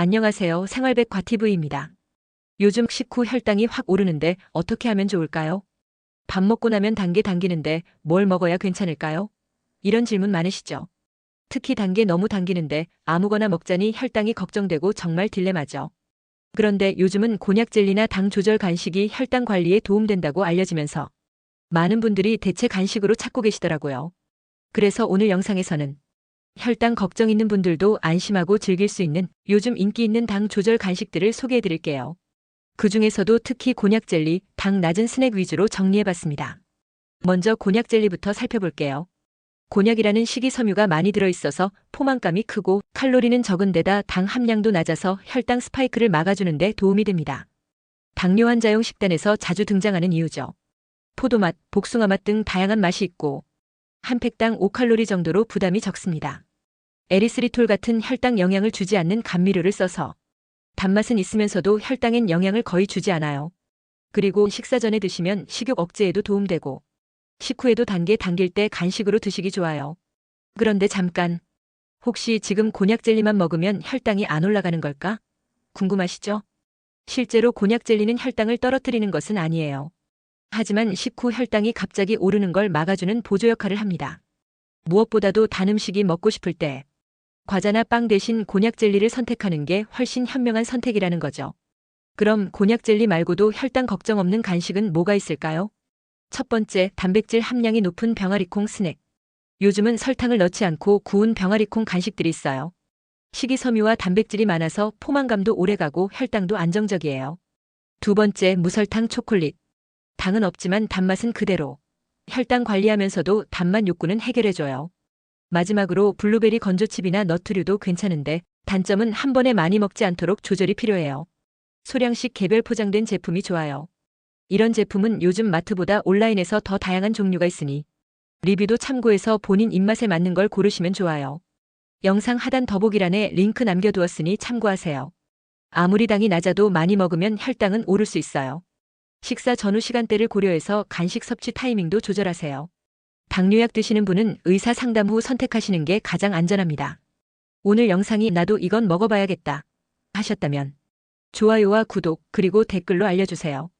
안녕하세요. 생활백 과티브입니다. 요즘 식후 혈당이 확 오르는데 어떻게 하면 좋을까요? 밥 먹고 나면 단계 당기는데 뭘 먹어야 괜찮을까요? 이런 질문 많으시죠? 특히 단계 너무 당기는데 아무거나 먹자니 혈당이 걱정되고 정말 딜레마죠. 그런데 요즘은 곤약 젤리나 당 조절 간식이 혈당 관리에 도움된다고 알려지면서 많은 분들이 대체 간식으로 찾고 계시더라고요. 그래서 오늘 영상에서는 혈당 걱정 있는 분들도 안심하고 즐길 수 있는 요즘 인기 있는 당 조절 간식들을 소개해 드릴게요. 그 중에서도 특히 곤약 젤리, 당 낮은 스낵 위주로 정리해 봤습니다. 먼저 곤약 젤리부터 살펴볼게요. 곤약이라는 식이섬유가 많이 들어있어서 포만감이 크고 칼로리는 적은 데다 당 함량도 낮아서 혈당 스파이크를 막아주는데 도움이 됩니다. 당뇨 환자용 식단에서 자주 등장하는 이유죠. 포도맛, 복숭아맛 등 다양한 맛이 있고 한 팩당 5칼로리 정도로 부담이 적습니다. 에리스리톨 같은 혈당 영향을 주지 않는 감미료를 써서 단맛은 있으면서도 혈당엔 영향을 거의 주지 않아요. 그리고 식사 전에 드시면 식욕 억제에도 도움되고 식후에도 단계 당길 때 간식으로 드시기 좋아요. 그런데 잠깐. 혹시 지금 곤약 젤리만 먹으면 혈당이 안 올라가는 걸까? 궁금하시죠? 실제로 곤약 젤리는 혈당을 떨어뜨리는 것은 아니에요. 하지만 식후 혈당이 갑자기 오르는 걸 막아주는 보조 역할을 합니다. 무엇보다도 단 음식이 먹고 싶을 때 과자나 빵 대신 곤약 젤리를 선택하는 게 훨씬 현명한 선택이라는 거죠. 그럼 곤약 젤리 말고도 혈당 걱정 없는 간식은 뭐가 있을까요? 첫 번째, 단백질 함량이 높은 병아리콩 스낵. 요즘은 설탕을 넣지 않고 구운 병아리콩 간식들이 있어요. 식이섬유와 단백질이 많아서 포만감도 오래가고 혈당도 안정적이에요. 두 번째, 무설탕 초콜릿. 당은 없지만 단맛은 그대로. 혈당 관리하면서도 단맛 욕구는 해결해줘요. 마지막으로 블루베리 건조칩이나 너트류도 괜찮은데 단점은 한 번에 많이 먹지 않도록 조절이 필요해요. 소량씩 개별 포장된 제품이 좋아요. 이런 제품은 요즘 마트보다 온라인에서 더 다양한 종류가 있으니 리뷰도 참고해서 본인 입맛에 맞는 걸 고르시면 좋아요. 영상 하단 더보기란에 링크 남겨두었으니 참고하세요. 아무리 당이 낮아도 많이 먹으면 혈당은 오를 수 있어요. 식사 전후 시간대를 고려해서 간식 섭취 타이밍도 조절하세요. 당뇨약 드시는 분은 의사 상담 후 선택하시는 게 가장 안전합니다. 오늘 영상이 나도 이건 먹어봐야겠다 하셨다면 좋아요와 구독 그리고 댓글로 알려주세요.